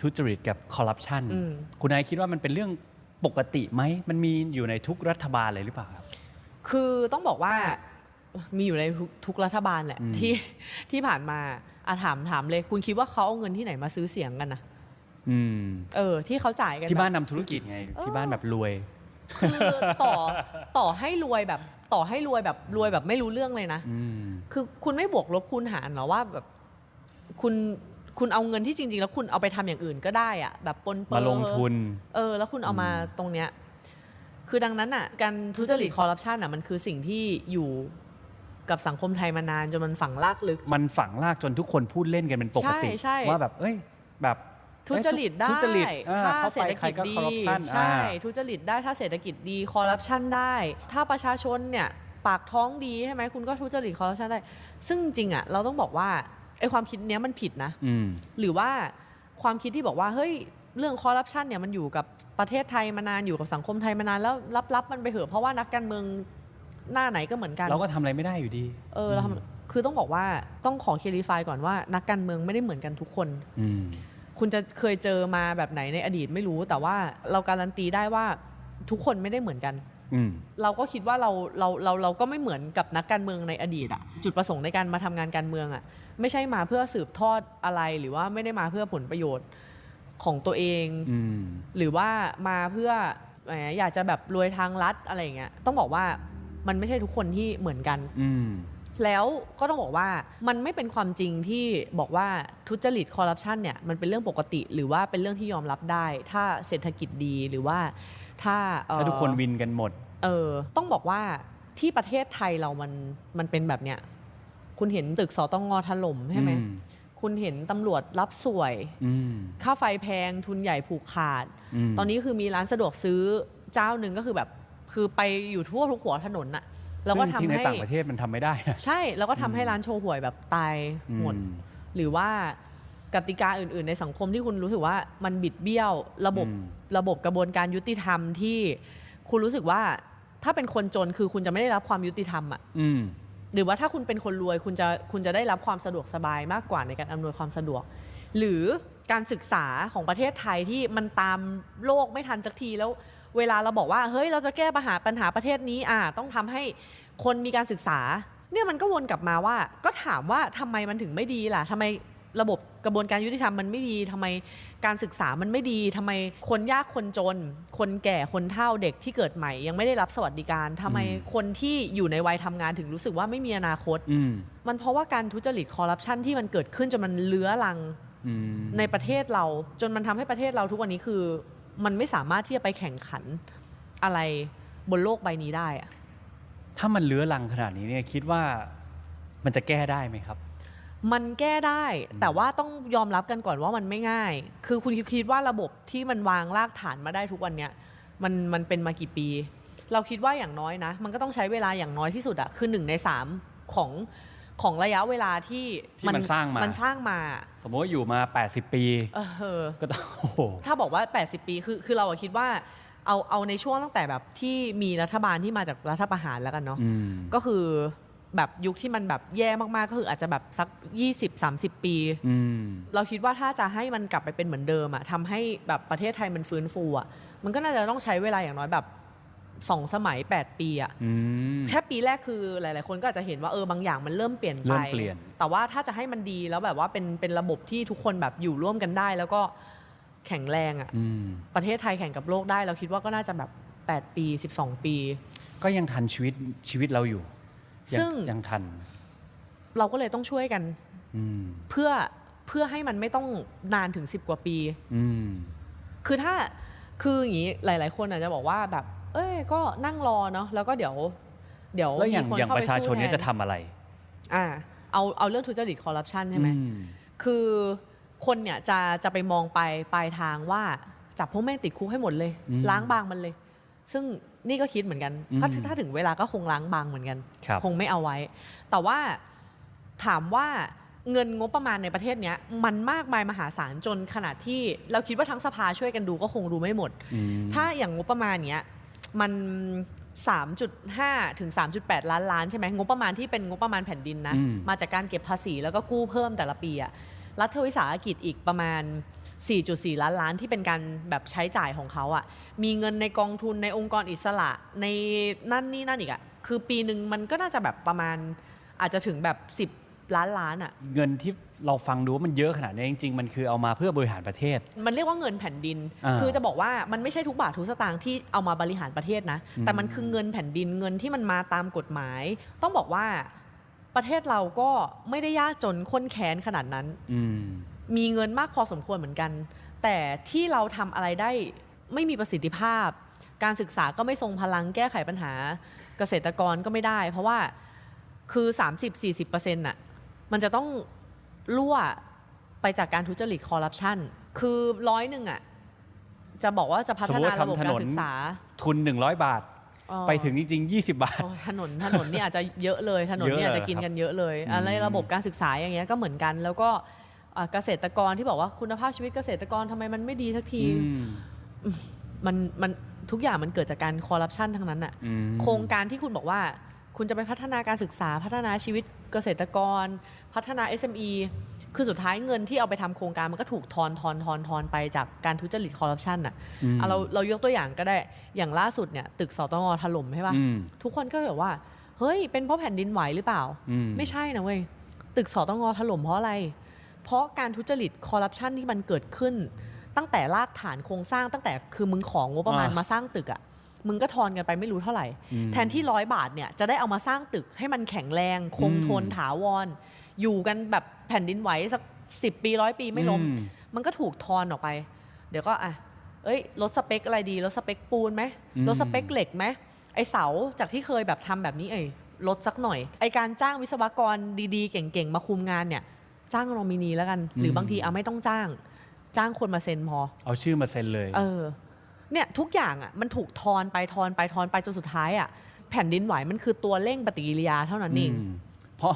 ทุจริตกับคอร์รัปชันอืมคุณนายคิดว่ามันเป็นเรื่องปกติไหม มันมีอยู่ในทุกรัฐบาลเลยหรือเปล่าครับ คือต้องบอกว่ามีอยู่ในทุกทุกรัฐบาลแหละอืมที่ที่ผ่านมาอาถามถามเลย คุณคิดว่าเขาเอาเงินที่ไหนมาซื้อเสียงกันนะอืมเออ ที่เขาจ่ายกันที่บ้านแบบนำธุรกิจไงเออที่บ้านแบบรวย คือต่อต่อให้รวยแบบ ต่อให้รวยแบบรวยแบบไม่รู้เรื่องเลยนะอืมคือคุณไม่บวกลบคูณหารเหรอว่าแบบคุณ คุณเอาเงินที่จริง ๆ แล้วคุณเอาไปทำอย่างอื่นก็ได้อะแบบปนเปื้มาอนลงทุน เออ แล้วคุณเอามาอืมตรงเนี้ย คือดังนั้นอะ การทุจริตคอร์รัปชันอะมันคือสิ่งที่อยู่กับสังคมไทยมานานจนมันฝังลากลึก มันฝังลากจนทุกคนพูดเล่นกันเป็นปกติใช่ใช่ว่าแบบ เอ้ย แบบทุจริตได้ทุจริตอ่าถ้าเข้าเศรไปษฐใครกิจก็ดีคอร์รัปชันใช่ทุจริตได้ถ้าเศรษฐกิจดีคอร์รัปชันได้ ถ้าประชาชนเนี่ยปากท้องดีใช่ไหมคุณก็ทุจริตคอร์รัปชันได้ ซึ่งจริงอะเราต้องบอกว่า ไอความคิดเนี้ยมันผิดนะ อืม หรือว่าความคิดที่บอกว่าเฮ้ยเรื่องคอร์รัปชันเนี่ยมันอยู่กับประเทศไทยมานานอยู่กับสังคมไทยมานานแล้วรับๆมันไปเหอะเพราะว่านักการเมืองหน้าไหนก็เหมือนกัน เราก็ทำอะไรไม่ได้อยู่ดี เออเราทำคือต้องบอกว่าต้องขอเคลีฟายก่อนว่า นักการเมืองไม่ได้เหมือนกันทุกคน อืม คุณจะเคยเจอมาแบบไหนในอดีตไม่รู้ แต่ว่าเราการันตีได้ว่าทุกคนไม่ได้เหมือนกันอืม เราก็คิดว่าเราเราเราเราก็ไม่เหมือนกับนักการเมืองในอดีตอะจุดประสงค์ในการมาทำงานการเมืองอะไม่ใช่มาเพื่อสืบทอดอะไรหรือว่าไม่ได้มาเพื่อผลประโยชน์ของตัวเองอืมหรือว่ามาเพื่อแหมอยากจะแบบรวยทางลัดอะไรอย่างเงี้ยต้องบอกว่ามันไม่ใช่ทุกคนที่เหมือนกันอืมแล้วก็ต้องบอกว่ามันไม่เป็นความจริงที่บอกว่าทุจริตคอร์รัปชันเนี่ยมันเป็นเรื่องปกติ หรือว่าเป็นเรื่องที่ยอมรับได้ ถ้าเศรษฐกิจดีหรือว่า ถ้าเอ่อถ้าทุกคนวินกันหมด เออ ต้องบอกว่าที่ประเทศไทยเรามันมันเป็นแบบเนี้ย คุณเห็นตึกสตงถล่มใช่ไหมอืมคุณเห็นตำรวจรับสวยอืมค่าไฟแพงทุนใหญ่ผูกขาดมตอนนี้คือมีร้านสะดวกซื้อเจ้าหนึ่งก็คือแบบ คือไปอยู่ทั่วทุกหัวถนนน่ะแล้วก็ซึ่งทำที่ในให้ต่างประเทศมันทำไม่ได้นะใช่ แล้วก็ทำให้ร้านโชว์หวยแบบตายหมดอืมหรือว่า กติกาอื่น ๆ ในสังคมที่คุณรู้สึกว่ามันบิดเบี้ยวระบบอืมระบบกระบวนการยุติธรรมที่คุณรู้สึกว่าถ้าเป็นคนจนคือคุณจะไม่ได้รับความยุติธรรมอะอืมหรือว่าถ้าคุณเป็นคนรวยคุณจะคุณจะได้รับความสะดวกสบายมากกว่าในการอำนวยความสะดวก หรือการศึกษาของประเทศไทยที่มันตามโลกไม่ทันสักทีแล้วเวลาเราบอกว่าเฮ้ยเราจะแก้ปัญหาปัญหาประเทศนี้อะต้องทำให้คนมีการศึกษา เนี่ยมันก็วนกลับมาว่า ก็ถามว่าทำไมมันถึงไม่ดีล่ะทำไม ระบบกระบวนการยุติธรรมมันไม่ดีทำไมการศึกษามันไม่ดีทำไมคนยากคนจน คนแก่คนเฒ่าเด็กที่เกิดใหม่ ยังไม่ได้รับสวัสดิการทำไมอืมคนที่อยู่ในวัยทำงานถึงรู้สึกว่าไม่มีอนาคตอืมมันเพราะว่าการทุจริตคอร์รัปชันที่มันเกิดขึ้นจนมันเลื้อรังอืมในประเทศเรา จนมันทำให้ประเทศเราทุกวันนี้คือ มันไม่สามารถที่จะไปแข่งขันอะไรบนโลกใบนี้ได้อะถ้ามันเลื้อรังขนาดนี้เนี่ยคิดว่ามันจะแก้ได้ไหมครับ มันแก้ได้ แต่ว่าต้องยอมรับกันก่อนว่ามันไม่ง่าย คือคุณคิดว่าระบบที่มันวางรากฐานมาได้ทุกวันเนี้ยมันมันเป็นมากี่ปี เราคิดว่าอย่างน้อยนะ มันก็ต้องใช้เวลาอย่างน้อยที่สุดอะคือหนึ่งในสามของของระยะเวลาที่ที่มันสร้างมามันสร้างมา สมมติว่าอยู่มา 80 ปีเออก็ต้องโอ้โหถ้าบอกว่า 80 ปีคือคือเราอะคิดว่าเอาเอาในช่วงตั้งแต่แบบที่มีรัฐบาลที่มาจากรัฐประหารแล้วกันเนาะอืมก็คือ แบบยุคที่มันแบบแย่มาก ๆ ก็คืออาจจะแบบสัก 20-30 ปี อืม เราคิดว่าถ้าจะให้มันกลับไปเป็นเหมือนเดิมอะทำให้แบบประเทศไทยมันฟื้นฟูอะมันก็น่าจะต้องใช้เวลาอย่างน้อยแบบสองสมัย 8 ปีอะอืม แค่ปีแรกคือหลาย ๆ คนก็อาจจะเห็นว่าเออบางอย่างมันเริ่มเปลี่ยนไป เริ่มเปลี่ยน แต่ว่าถ้าจะให้มันดีแล้วแบบว่าเป็นเป็นระบบที่ทุกคนแบบอยู่ร่วมกันได้ แล้วก็แข็งแรงอะอืม ประเทศไทยแข่งกับโลกได้ เราคิดว่าก็น่าจะแบบ 8 ปี 12 ปี ก็ยังทันชีวิตชีวิตเราอยู่ยั ซึ่งยังทัน เราก็เลยต้องช่วยกันอืมเพื่อเพื่อให้มันไม่ต้องนานถึง10กว่าปีอืมคือถ้าคืออย่างนี้หลาย ๆ คนอาจจะบอกว่าแบบ เอ้ยก็นั่งรอเนาะแล้วก็เดี๋ยว เดี๋ยวแล้วอย่างมีคนอย่างเข้ประชาชนเนี่ยสู้จะทำอะไร อ่า เอาเอาเรื่องทุจริตคอร์รัปชันใช่ไหมอืมคือคนเนี่ยจะจะไปมองไปปลายทางว่าจับพวกแม่งติดคุกให้หมดเลยอืมล้างบางมันเลย ซึ่ง นี่ก็คิดเหมือนกันอืมถ้าถ้าถึงเวลาก็คงล้างบางเหมือนกันครับคงไม่เอาไว้ แต่ว่าถามว่าเงินงบประมาณในประเทศเนี้ยมันมากมายมหาศาลจนขนาดที่เราคิดว่าทั้งสภาช่วยกันดูก็คงดูไม่หมดอืมถ้าอย่างงบประมาณเนี้ยมัน 3.5 ถึง 3.8 ล้านล้านใช่ไหมงบประมาณที่เป็นงบประมาณแผ่นดินนะอืมมาจากการเก็บภาษีแล้วก็กู้เพิ่มแต่ละปีอะรัฐวิสาหกิจอีกประมาณ 4.4 ล้านล้านที่เป็นการแบบใช้จ่ายของเขาอะมีเงินในกองทุนในองค์กรอิสระในนั่นนี่นั่นอีกอะคือปีหนึ่งมันก็น่าจะแบบประมาณอาจจะถึงแบบ 10 ล้านล้านอะเงินที่เราฟังดูว่ามันเยอะขนาดนี้จริง ๆ มันคือเอามาเพื่อบริหารประเทศ มันเรียกว่าเงินแผ่นดินอ่าคือจะบอกว่ามันไม่ใช่ทุกบาททุกสตางค์ที่เอามาบริหารประเทศนะ แต่มันคือเงินแผ่นดินเงินที่มันมาตามกฎหมาย ต้องบอกว่าประเทศเราก็ไม่ได้ยากจนข้นแค้นขนาดนั้นอื มมีเงินมากพอสมควรเหมือนกัน แต่ที่เราทำอะไรได้ไม่มีประสิทธิภาพ การศึกษาก็ไม่ทรงพลังแก้ไขปัญหาเกษตรกรก็ไม่ได้ เพราะว่าคือ 30-40%น่ะมันจะต้องรั่วไปจากการทุจริตคอร์รัปชันคือร้อยหนึ่งอะจะบอกว่าจะพัฒนาระบบการศึกษาทุน 100 บาทอ๋อไปถึงจริง ๆ 20 บาทโอ้ถนนถนนนี่อาจจะเยอะเลย ถนนนี่เยอะอาจจะกินกันเยอะเลยอืมอะไรระบบการศึกษาอย่างเงี้ยก็เหมือนกัน แล้วก็อะ เกษตรกรที่บอกว่าคุณภาพชีวิตเกษตรกรทำไมมันไม่ดีสักทีอืมมันมันทุกอย่างมันเกิดจากการคอร์รัปชันทั้งนั้นอะอืมโครงการที่คุณบอกว่า คุณจะไปพัฒนาการศึกษาพัฒนาชีวิตเกษตรกร พัฒนา SME คือสุดท้ายเงินที่เอาไปทำโครงการมันก็ถูกทอนทอนทอนทอนไปจากการทุจริตคอร์รัปชันอะอืมอะเราเรายกตัวอย่างก็ได้อย่างล่าสุดเนี่ยตึกสตงถล่มใช่ปะอืมทุกคนก็แบบว่า เฮ้ย เป็นเพราะแผ่นดินไหวหรือเปล่าอืมไม่ใช่นะเว้ยตึกสตงถล่มเพราะอะไร เพราะการทุจริตคอร์รัปชันที่มันเกิดขึ้น ตั้งแต่รากฐานโครงสร้างตั้งแต่คือมึงของงบประมาณอ่ามมาสร้างตึกอะ่ะมึงก็ทอนกันไปไม่รู้เท่าไหร่อืมแทนที่ร้อยบาทเนี่ยจะได้เอามาสร้างตึกให้มันแข็งแรง คงทนอืมถาวร อยู่กันแบบแผ่นดินไหวสักสิบปีร้อยปีไม่ล้มอืมันก็ถูกทอนออกไป เดี๋ยวก็อะเอ้ยลดสเปคอะไรดีลดสเปคปูนไหมอืมลดสเปคเหล็กไหมไอเสาจากที่เคยแบบทำแบบนี้เอ้ยลดสักหน่อย ไอการจ้างวิศวกรดีๆ เก่งๆ มาคุมงานเนี่ย จ้างโนมินีแล้วกัน หรือบางทีเอาไม่ต้องจ้าง จ้างคนมาเซ็นพอเอาชื่อมาเซ็นเลย เออ เนี่ยทุกอย่างอะมันถูกทอนไปทอนไปทอนไปจนสุดท้ายอะแผ่นดินไหวมันคือตัวเร่งปฏิกิริยาเท่านั้นเองมเพราะ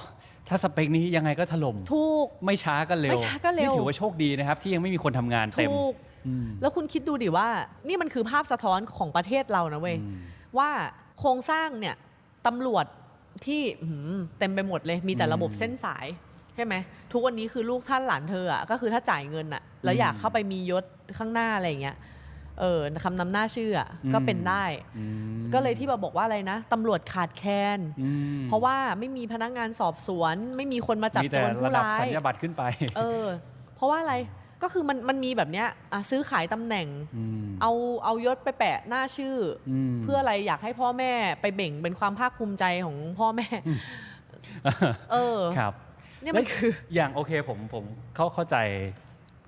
ถ้าสเปคนี้ยังไงก็ถล่มถูกไม่ช้าก็เร็วไม่ช้าก็เร็วนี่ถือว่าโชคดีนะครับ ที่ยังไม่มีคนทำงานเต็มถูกอืมแล้วคุณคิดดูดิว่า นี่มันคือภาพสะท้อนของประเทศเรานะเว้ยอืมว่าโครงสร้างเนี่ยตำรวจที่อื้อหือเต็มไปหมดเลยมีแต่อืมระบบเส้นสาย ใช่ไหมทุกวันนี้คือลูกท่านหลานเธออะก็คือถ้าจ่ายเงินอะแล้วอืมอยากเข้าไปมียศข้างหน้าอะไรอย่างเงี้ยเออคำนำหน้าชื่ออะก็เป็นได้อืมก็เลยที่มาบอกว่าอะไรนะตำรวจขาดแคลนอืมเพราะว่าไม่มีพนักงานสอบสวน ไม่มีคนมาจับมีโจแต่รผู้ระดับร้าสัยญญาบัตรขึ้นไป เออ เพราะว่าอะไรก็คือมันมันมีแบบเนี้ยอะซื้อขายตำแหน่งมเอาเอายศไปแปะหน้าชื่ออมเพื่ออะไรอยากให้พ่อแม่ไปเบ่งเป็นความภาคภูมิใจของพ่อแม่ เออครับ เนี่ยมันคือ อย่างโอเคผมผมเข้าเข้าใจ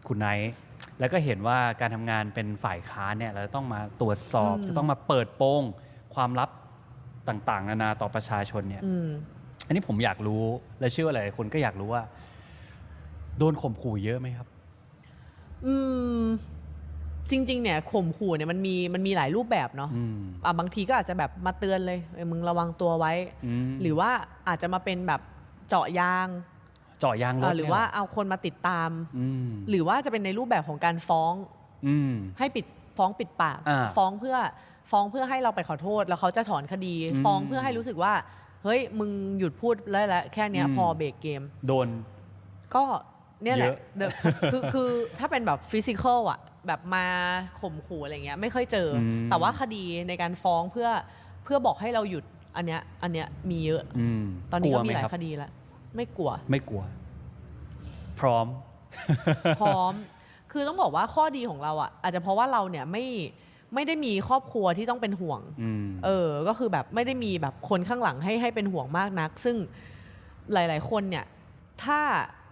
คุณไนท์แล้วก็เห็นว่าการทำงานเป็นฝ่ายค้านเนี่ยเราจะต้องมาตรวจสอบ อืม จะต้องมาเปิดโปงความลับต่างๆ นานาต่อประชาชนเนี่ย อืม อันนี้ผมอยากรู้และเชื่อว่าหลายๆคนก็อยากรู้ว่า โดนข่มขู่เยอะไหมครับ อืม จริง ๆ เนี่ยข่มขู่เนี่ยมันมีมันมีหลายรูปแบบเนาะอืมอะบางทีก็อาจจะแบบมาเตือนเลยเออมึงระวังตัวไว้มหรือว่าอาจจะมาเป็นแบบเจาะยางเจาะยางรถอะหรือเนี่ยว่าเเอาคนมาติดตามอืมหรือว่าจะเป็นในรูปแบบของการฟ้องอืมให้ปิดฟ้องปิดปากอ่าฟ้องเพื่อฟ้องเพื่อให้เราไปขอโทษ แล้วเขาจะถอนคดีอืมฟ้องเพื่อให้รู้สึกว่า เฮ้ยมึงหยุดพูดแล้วแหละแค่เนี้ยอืมพอเบรกเกม โดน ก็เนี่ยแหละเยอะ The- คือคือถ้าเป็นแบบฟิสิกอลอะแบบมาข่มขู่อะไรเงี้ยไม่ค่อยเจออมแต่ว่าคดีในการฟ้องเพื่อเพื่อบอกให้เราหยุดอันเนี้ยอันเนี้ยมีเยอะอืมตอนนี้ลัวก็มีไหหลายครับคดีแล้ว ไม่กลัว ไม่กลัว พร้อม พร้อม คือต้องบอกว่าข้อดีของเราอะอาจจะเพราะว่าเราเนี่ยไม่ไม่ได้มีครอบครัวที่ต้องเป็นห่วง อืม เออ ก็คือแบบไม่ได้มีแบบคนข้างหลังให้ให้เป็นห่วงมากนัก ซึ่งหลาย ๆ คนเนี่ย ถ้า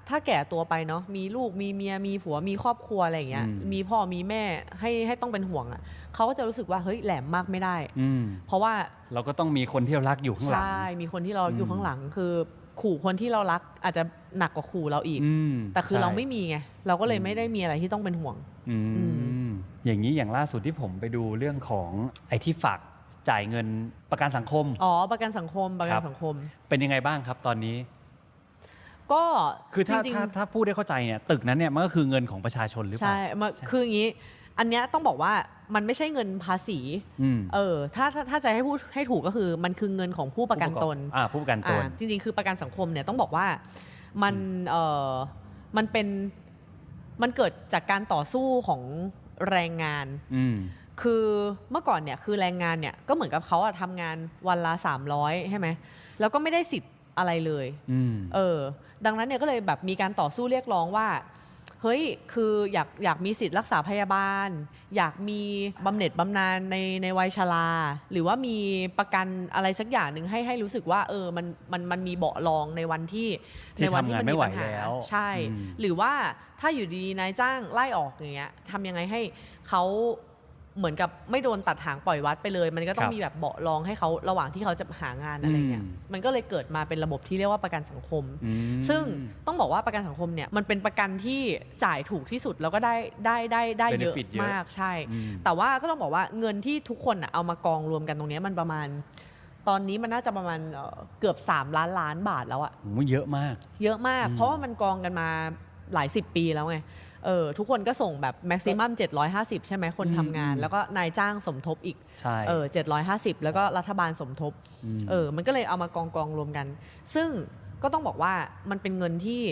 ถ้าแก่ตัวไปเนาะ มีลูก มีเมีย มีผัว มีครอบครัวอะไรอย่างเงี้ย อืม มีพ่อ มีแม่ ให้ให้ต้องเป็นห่วงอะ่ะ เขาก็จะรู้สึกว่าเฮ้ยแหลมมากไม่ได้ อืม เพราะว่า เราก็ต้องมีคนที่เรารักอยู่ข้างหลัง ใช่ มีคนที่เราอยู่อืมข้างหลังคือ ขู่คนที่เรารักอาจจะหนักกว่าขู่เราอีก อืมแต่คือใช่เราไม่มีไงเราก็เลยอืมไม่ได้มีอะไรที่ต้องเป็นห่วง อืมอืมอย่างนี้อย่างล่าสุดที่ผมไปดูเรื่องของไอ้ที่ฝากจ่ายเงินประกันสังคม อ๋อประกันสังคมประกัครันบสังคม เป็นยังไงบ้างครับตอนนี้ ก็คือถ้าจริงๆถ้าถ้าพูดได้เข้าใจเนี่ยตึกนั้นเนี่ยมันก็คือเงินของประชาชนหรือเปล่า ใช่มาคืออย่างนี้ อันเนี้ยต้องบอกว่ามันไม่ใช่เงินภาษี อืมเออ ถ้าถ้าถ้าจะให้พูดให้ถูกก็คือมันคือเงินของผู้ประกันตน อ่าผู้ประกันตน อ่าจริงๆ คือประกันสังคมเนี่ยต้องบอกว่ามันเออมันเป็นมันเกิดจากการต่อสู้ของแรงงาน อืม คือเมื่อก่อนเนี่ยคือแรงงานเนี่ยก็เหมือนกับเขาอะทำงานวันละ 300ใช่ไหมแล้วก็ไม่ได้สิทธิ์อะไรเลย อืม เออดังนั้นเนี่ยก็เลยแบบมีการต่อสู้เรียกร้องว่า เฮ้ยคืออยากอยากมีสิทธิ์รักษาพยาบาล อยากมีบำเหน็จบำนาญในในวัยชรา หรือว่ามีประกันอะไรสักอย่างหนึ่งให้ให้รู้สึกว่าเออมันมันมันมีเบาะรองในวันที่ที่ในวัทำงานไม่ไหวปัญาแล้วใช่อืมหรือว่าถ้าอยู่ดีๆนายจ้างไล่ออกอย่างเงี้ยทำยังไงให้เขา เหมือนกับไม่โดนตัดหางปล่อยวัดไปเลย มันก็ต้อครังบมีแบบเบาะรองให้เขาระหว่างที่เขาจะหางานอะไรเงี้ยอืม มันก็เลยเกิดมาเป็นระบบที่เรียกว่าประกันสังคม อืม ซึ่งต้องบอกว่าประกันสังคมเนี่ยมันเป็นประกันที่จ่ายถูกที่สุดแล้วก็ได้ได้ได้ได้เยอะ Benefit เยอะ มากใช่ อืม แต่ว่าก็ต้องบอกว่าเงินที่ทุกคนน่ะเอามากองรวมกันตรงเนี้ยมันประมาณ ตอนนี้มันน่าจะประมาณเอ่อเกือบ 3 ล้านล้านบาทแล้วอะโอ้เยอะมาก เยอะมากอืมเพราะว่ามันกองกันมาหลายสิบปีแล้วไง เออทุกคนก็ส่งแบบแม็กซิมัม750 ใช่ไหมคนทำงานอืมแล้วก็นายจ้างสมทบอีกใช่ เออ750 แล้วก็รัฐบาลสมทบมเออมันก็เลยเอามากองกองรวมกัน ซึ่งก็ต้องบอกว่ามันเป็นเงินที่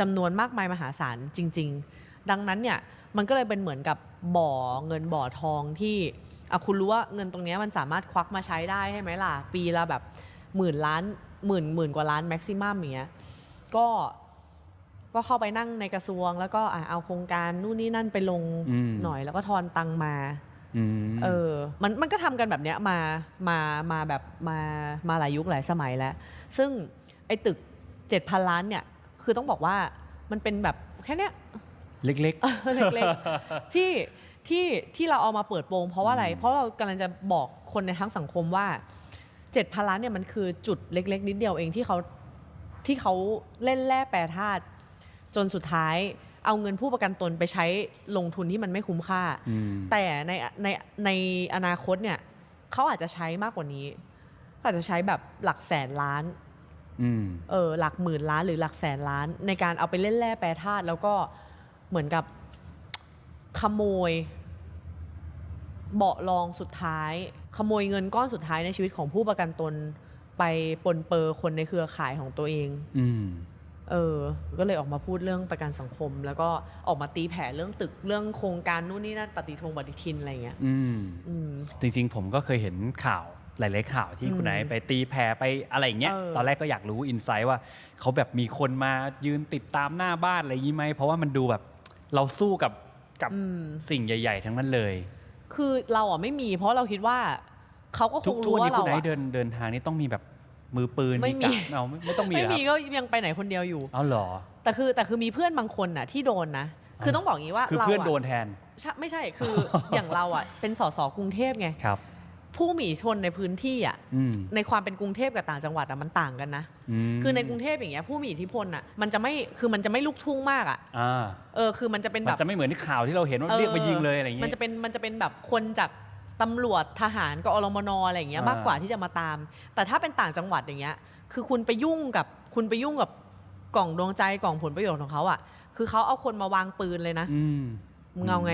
จำนวนมากมายมหาศาลจริง ๆ ดังนั้นเนี่ยมันก็เลยเป็นเหมือนกับบ่อเงินบ่อทองที่อะคุณรู้ว่าเงินตรงเนี้ยมันสามารถควักมาใช้ได้ใช่ไหมล่ะ ปีละแบบหมื่นล้านหมื่นหมื่นกว่าล้านแม็กซิมัมอย่างเงี้ย ก็ ก็เข้าไปนั่งในกระทรวง แล้วก็อะเอาโครงการนู่นนี่นั่นไปลงอืม หน่อย แล้วก็ทอนตังมา อืม เออ มันมันก็ทำกันแบบเนี้ยมา มา มาแบบมามาหลายยุคหลายสมัยแล้ว ซึ่งไอ้ตึก 7,000 ล้านเนี่ย คือต้องบอกว่ามันเป็นแบบแค่เนี้ย เล็ก เล็กๆที่ที่ที่เราเอามาเปิดโปงเพราะว่าอะไร เพราะเรากำลังจะบอกคนในทั้งสังคมว่า7,000ล้านเนี่ยมันคือจุดเล็ก ๆ นิดเดียวเองที่เขาที่เขาเล่นแร่แปรธาตุ จนสุดท้ายเอาเงินผู้ประกันตนไปใช้ลงทุนที่มันไม่คุ้มค่าๆอืมแต่ในในในอนาคตเนี่ยเขาอาจจะใช้มากกว่านี้เขาอาจจะใช้แบบหลักแสนล้านอืมเออหลักหมื่นล้านหรือหลักแสนล้าน ในการเอาไปเล่นแร่แปรธาตุแล้วก็เหมือนกับขโมย เบาะรองสุดท้าย ขโมยเงินก้อนสุดท้ายในชีวิตของผู้ประกันตนไปปนเปอร์คนในเครือข่ายของตัวเอง อืม เออ ก็เลยออกมาพูดเรื่องประกันสังคม แล้วก็ออกมาตีแผ่เรื่องตึกเรื่องโครงการนู่นนี่นั่นปฏิทงปฏิทินอะไรเงี้ย อืมอืมจริงๆ ผมก็เคยเห็นข่าวหลายๆข่าวที่อืมคุณไหนท์ไปตีแผ่ไปอะไรอย่างเงี้ยเออตอนแรกก็อยากรู้อินไซต์ว่าเขาแบบมีคนมายืนติดตามหน้าบ้านอะไรอย่างงี้ไหมเพราะว่ามันดูแบบเราสู้กับกับอืมสิ่งใหญ่ ๆ ทั้งนั้นเลย คือเราอะไม่มี เพราะเราคิดว่าเขาก็คทุกงทุกรู้วันว่านี้เราคุณไหนอะท์เดินเดินทางนี่ต้องมีแบบ มือปืนไม่มีกาดเอาไม่ไม่ต้องมีไม่เหรอมีครับก็ยังไปไหนคนเดียวอยู่ เอาเหรอ แต่คือแต่คือมีเพื่อนบางคนน่ะที่โดนนะ คือต้องบอกอย่างนี้ว่าคือเราเพื่อนอะโดนแทนใช่ไม่ใช่คือ อย่างเราอะเป็นสสกรุงเทพไงครับ ผู้มีอิทธิพลในพื้นที่อะอืมในความเป็นกรุงเทพกับต่างจังหวัดอะมันต่างกันนะ มคือในกรุงเทพอย่างเงี้ยผู้มีอิทธิพลอะมันจะไม่คือมันจะไม่ลุกทุ่งมากอะอ่าเออคือมันจะเป็นมัแบนบจะไม่เหมือนที่ข่าวที่เราเห็นว่าเรียกมายิงเลยอะไรอย่างมันงี้จะเป็นมันจะเป็นแบบคนจาก ตำรวจทหารกอรมนอะไรอย่างเงี้ยอ่าม มากกว่าที่จะมาตาม แต่ถ้าเป็นต่างจังหวัดอย่างเงี้ย คือคุณไปยุ่งกับคุณไปยุ่งกับกล่องดวงใจกล่องผลประโยชน์ของเขาอะ คือเขาเอาคนมาวางปืนเลยนะอืม มึงเอาไง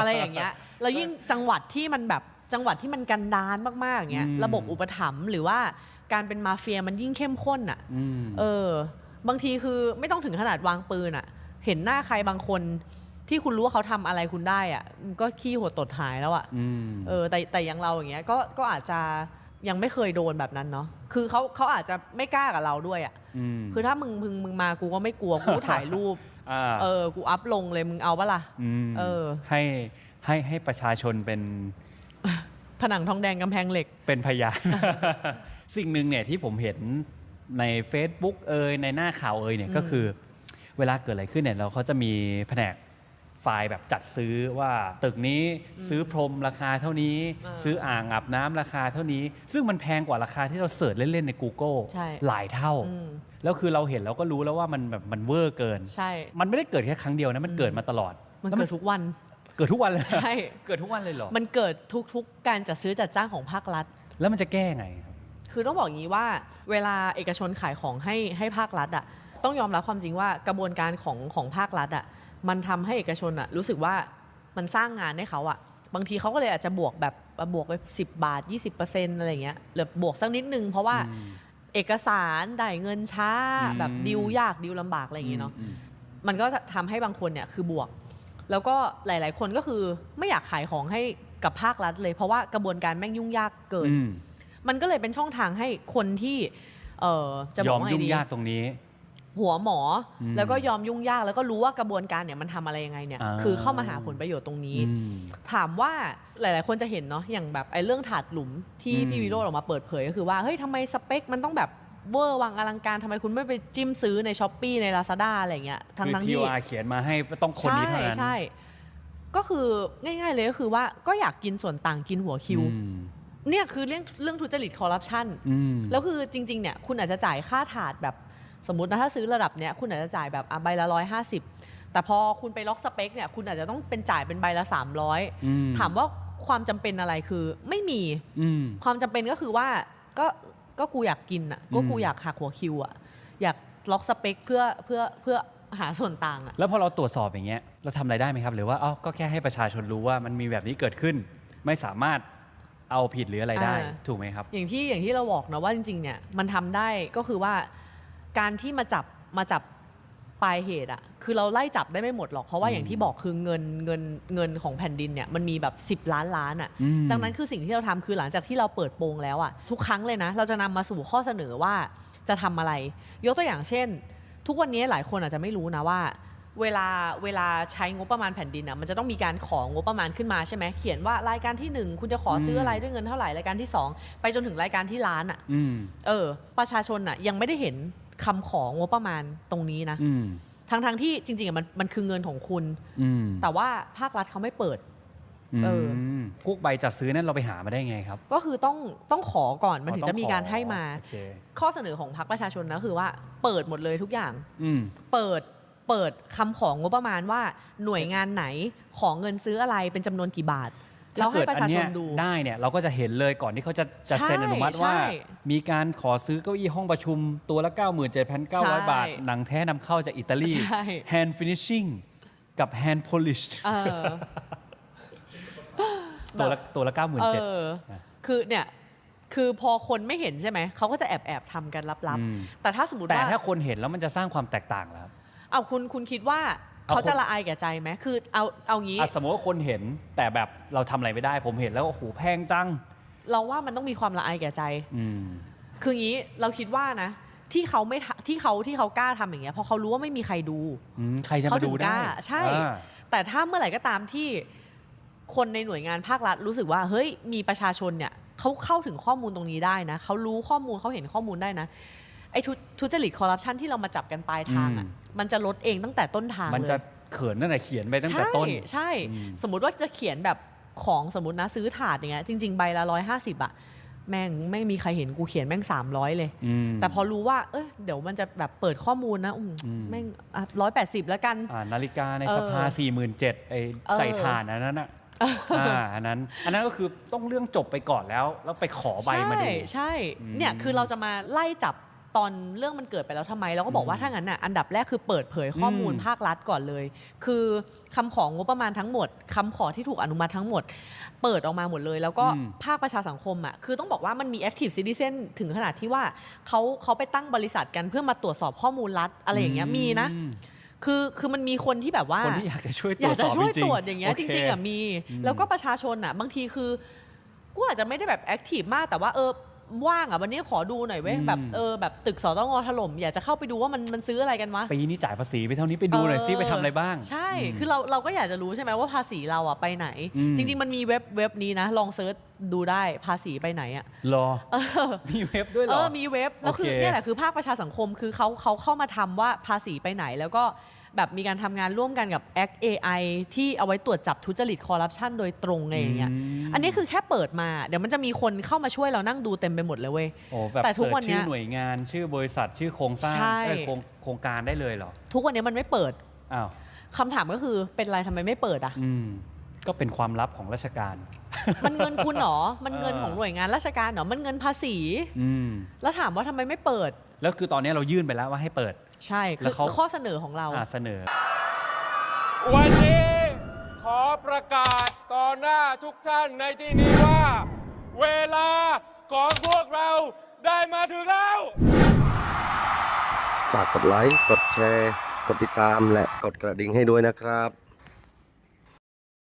อะไรอย่างเงี้ยแล้วยิ่งจังหวัดที่มันแบบจังหวัดที่มันกันดานมากๆอย่างเงี้ยอืม ระบบอุปถัมภ์หรือว่าการเป็นมาเฟียมันยิ่งเข้มข้นอะ อืม เออบางทีคือไม่ต้องถึงขนาดวางปืนอะเห็นหน้าใครบางคน ที่คุณรู้ว่าเขาทำอะไรคุณได้อะมันก็ขี้หัวตดหายแล้วอะอืม เออแต่แต่อย่างเราอย่างเงี้ยก็ก็อาจจะยังไม่เคยโดนแบบนั้นเนาะคือเขาเขาอาจจะไม่กล้ากับเราด้วยอะมคือถ้ามึงมึงมึงมากูก็ไม่กลัวกูถ่ายรูปอ่าเออกูอัพลงเลยมึงเอาปะล่ะ มเออ ให้ให้ให้ประชาชนเป็นผนังทองแดงกำแพงเหล็ก เป็นพยาน สิ่งหนึ่งเนี่ยที่ผมเห็นใน Facebook เอยในหน้าข่าวเอยเนี่ยอืมก็คือ เวลาเกิดอะไรขึ้นเนี่ยเราเขาจะมีแผนก ไฟล์แบบจัดซื้อว่าตึกนี้ซื้อพรมราคาเท่านี้ซื้ออ่างอาบน้ำราคาเท่านี้ ซึ่งมันแพงกว่าราคาที่เราเสิร์ชเล่น ๆ ใน Google ใช่ หลายเท่า อืมแล้วคือเราเห็นเราก็รู้แล้วว่ามันแบบมันเวอร์เกิน ใช่ มันไม่ได้เกิดแค่ครั้งเดียวนะ มันเกิดมาตลอดมันแล้วเกิดทุกวัน เกิดทุกวันเลยใช่ เกิดทุกวันเลยเหรอ มันเกิดทุกๆ การจัดซื้อจัดจ้างของภาครัฐ แล้วมันจะแก้ไงครับ คือต้องบอกอย่างนี้ว่าเวลาเอกชนขายของให้ให้ภาครัฐอะต้องยอมรับความจริงว่ากระบวนการของของภาครัฐอะ มันทำให้เอกชนอะรู้สึกว่ามันสร้างงานให้เขาอะบางทีเขาก็เลยอาจจะบวกแบบบวกไป 10 บาท 20%อะไรเงี้ยหรือบวกสักนิดนึงเพราะว่าอืมเอกสารได้เงินช้าอืมแบบดิวยากดิวลำบากอะไรอย่างเงี้ยเนาะอืมมันก็ทำให้บางคนเนี่ยคือบวก แล้วก็หลาย ๆ คนก็คือไม่อยากขายของให้กับภาครัฐเลย เพราะว่ากระบวนการแม่งยุ่งยากเกินอืมมันก็เลยเป็นช่องทางให้คนที่ เออจะบยออกมว่าไงยุ่งดียากตรงนี้ หัวหมออมแล้วก็ยอมยุ่งยากแล้วก็รู้ว่ากระบวนการเนี่ยมันทำอะไรยังไงเนี่ย อ่า คือเข้ามาหาผลประโยชน์ตรงนี้ อืม ถามว่าหลาย ๆ คนจะเห็นเนาะอย่างแบบไอ้เรื่องถาดหลุมที่อืม พี่วิโรจน์ออกมาเปิดเผยก็คือว่าเฮ้ยทำไมสเปคมันต้องแบบเวอร์วังอลังการทำไมคุณไม่ไปจิ้มซื้อในช้อปปีใน Lazada อะไรเงี้ยทั้งคือทั้งทีที่วาเขียนมาให้ต้องคนนี้เท่านั้นใช่ใช่ ก็คือง่าย ๆ เลยก็คือว่าก็อยากกินส่วนต่างกินหัวคิว อืมเนี่ยคือเรื่องเรื่องทุจริตคอร์รัปชัน อืม แล้วคือจริง ๆ เนี่ยคุณอาจจะจ่ายค่าถาดแบบ สมมตินะถ้าซื้อระดับเนี้ยคุณอาจจะจ่ายแบบอะใบละร้อยห้าสิบแต่พอคุณไปล็อกสเปคเนี่ยคุณอาจจะต้องเป็นจ่ายเป็นใบละ 300อืมถามว่าความจำเป็นอะไรคือไม่มีอืมความจำเป็นก็คือว่าก็ก็กูอยากกินอะก็กูอืมอยากหักหัวคิวอะอยากล็อกสเปคเพื่อเพื่อเพื่อหาส่วนต่างอะแล้วพอเราตรวจสอบอย่างเงี้ยเราทำอะไรได้ไหมครับ หรือว่าเอ้าก็แค่ให้ประชาชนรู้ว่ามันมีแบบนี้เกิดขึ้น ไม่สามารถเอาผิดหรืออะไรได้อ่าถูกไหมครับ อย่างที่อย่างที่เราบอกนะว่าจริงๆเนี่ยมันทำได้ก็คือว่า การที่มาจับมาจับปลายเหตุอะคือเราไล่จับได้ไม่หมดหรอก เพราะว่าอืมอย่างที่บอกคือเงินเงินเงินของแผ่นดินเนี่ยมันมีแบบ 10 ล้านล้านอะอืมดังนั้นคือสิ่งที่เราทำคือหลังจากที่เราเปิดโปงแล้วอะทุกครั้งเลยนะ เราจะนำมาสู่ข้อเสนอว่าจะทำอะไร ยกตัวอย่างเช่น ทุกวันนี้หลายคนอาจจะไม่รู้นะว่า เวลาเวลาใช้งบประมาณแผ่นดินอะมันจะต้องมีการของงบประมาณขึ้นมาใช่ไหมเขียนว่ารายการที่หนึ่งคุณจะขอซื้ออะไรด้วยเงินเท่าไหร่รายการที่สองไปจนถึงรายการที่ล้านอะอืมเออประชาชนอะยังไม่ได้เห็น คำของงบประมาณตรงนี้นะอืมทั้งทั้งๆที่จริงๆอะมันมันคือเงินของคุณอืมแต่ว่าภาครัฐเขาไม่เปิดเออมพวกใบจัดซื้อนั่นเราไปหามาได้ไงครับ ก็คือต้องต้องขอก่อนมันถึงอ๋อจะมีการให้มาโอเคข้อเสนอของพรรคประชาชนนะคือว่าเปิดหมดเลยทุกอย่างอืมเปิดเปิดคำของงบประมาณว่าหน่วยงานไหนของเงินซื้ออะไรเป็นจำนวนกี่บาท ถ้าแล้วให้เกิดประอัชานชเนี้นยดูได้เนี่ยเราก็จะเห็นเลยก่อนที่เขาจะจะใช่เซ็นอนุมัติว่าใช่มีการขอซื้อเก้าอี้ห้องประชุมตัวละใช่97,900 บาท หนังแท้นำเข้าจากอิตาลีใช่ hand finishing กับ hand polish เออตัวละตัวละเอ97,000อคือเนี่ยคือพอคนไม่เห็นใช่ไหม เขาก็จะแอบแอบทำกันลับอืมๆแต่ถ้าสมมติแต่ว่าถ้าคนเห็นแล้วมันจะสร้างความแตกต่างแล้วครับเอาคุณคุณคิดว่า เอาเขาจะคนละอายแก่ใจไหมคือเอาเอางี้อะสมมติว่าคนเห็นแต่แบบเราทำอะไรไม่ได้ ผมเห็นแล้วโอ้โหแพงจัง เราว่ามันต้องมีความละอายแก่ใจ อืม คืองี้เราคิดว่านะ ที่เขาไม่ทะที่เขาที่เขากล้าทำอย่างเงี้ยเพราะเขารู้ว่าไม่มีใครดู อืมใครจะเขามาถึดูงกได้ล้าใช่ อ่า แต่ถ้าเมื่อไหร่ก็ตามที่คนในหน่วยงานภาครัฐรู้สึกว่า เฮ้ยมีประชาชนเนี่ยเขาเข้าถึงข้อมูลตรงนี้ได้นะเขารู้ข้อมูลเขาเห็นข้อมูลได้นะ ไอ้ทุทุจริตคอร์รัปชันที่เรามาจับกันปลายทางอะอืมมันจะลดเองตั้งแต่ต้นทางมันเลยจะเขินตั้งแต่เขียนไปตั้งแต่ต้น ใช่ใช่อืมสมมุติว่าจะเขียนแบบของสมมตินะซื้อถาดอย่างเงี้ยจริง ๆ ใบละร้อยห้าสิบอะแม่งไม่มีใครเห็นกูเขียนแม่งสามร้อยเลยอืมแต่พอรู้ว่า เอ้ยเดี๋ยวมันจะแบบเปิดข้อมูลนะอืมอืมแม่งร้อยแปดสิบแล้วกันอ่านาฬิกาในเออสภา 4 7 0 0 0ไอเออใส่ถ่านอันนั้นอะอ่าอันนั้น อันนั้นก็คือต้องเรื่องจบไปก่อนแล้ว แล้วไปขอใบมาดู ใช่ใช่อืมเนี่ยคือเราจะมาไล่จับ ตอนเรื่องมันเกิดไปแล้วทำไมเราก็บอกว่าอืมถ้างั้นน่ะอันดับแรกคือเปิดเผยข้อมูลอืมภาครัฐก่อนเลย คือคำของงบประมาณทั้งหมดคำขอที่ถูกอนุมัติทั้งหมด เปิดออกมาหมดเลย แล้วก็อืมภาคประชาสังคมอะคือต้องบอกว่ามันมี active citizen ถึงขนาดที่ว่าเขาเขาไปตั้งบริษัทกันเพื่อมาตรวจสอบข้อมูลรัฐอะไรอย่างเงี้ยมีนะอืคือคือมันมีคนที่แบบว่าคนที่อยากจะช่วยตอรยาวกจสจะอบช่วยจริงตๆรวจอย่างเงี้ยโจริงๆอะมีอืมแล้วก็ประชาชนอะบางทีคือกูอาจจะไม่ได้แบบแอคทีฟมากแต่ว่าเออ ว่างอะวันนี้ขอดูหน่อยเว้ยอืม แบบเออแบบตึกสตงถล่มอยากจะเข้าไปดูว่ามันมันซื้ออะไรกันวะ ปีนี้จ่ายภาษีไปเท่านี้ไปดูหน่อยซิเออ ไปทำอะไรบ้าง ใช่มคือเราเราก็อยากจะรู้ใช่ไหมว่าภาษีเราอะไปไหน อืม จริง ๆ มันมีเว็บเว็บนี้นะ ลองเซิร์ชดูได้ภาษีไปไหนอะรอมีเว็บด้วยเหรเออ อ มีเว็บ แล้วคือโอเคเนี่ยแหละคือภาคประชาสังคมคือเขาเขาเข้ามาทำว่าภาษีไปไหน แล้วก็ แบบมีการทำงานร่วมกันกับ Act AI ที่เอาไว้ตรวจจับทุจริตคอร์รัปชันโดยตรงอะไรอย่างเงี้ยมอันนี้คือแค่เปิดมา เดี๋ยวมันจะมีคนเข้ามาช่วยเรานั่งดูเต็มไปหมดเลยเว้ย โอ้แบบแต่ทุกเสิร์ชวันเนี้ชื่อยหน่วยงานชื่อบริษัทชื่อโครงสร้างใช่เอ้ยโครงโครงการได้เลยเหรอ ทุกวันนี้มันไม่เปิดอ้าว คำถามก็คือเป็นไรทำไมไม่เปิดอะ อืม ก็เป็นความลับของราชการ มันเงินคุณเหรอ มันเงินเออของหน่วยงานราชการเหรอ มันเงินภาษี อืม แล้วถามว่าทำไมไม่เปิด แล้วคือตอนนี้เรายื่นไปแล้วว่าให้เปิด ใช่แล้คือวเขา ข้อเสนอของเรา อ่าเสนอ วันนี้ขอประกาศต่อหน้าทุกท่านในที่นี้ว่า เวลาของพวกเราได้มาถึงแล้ว ฝากกดไลค์ กดแชร์กกดติดตามและกดกระดิ่งให้ด้วยนะครับ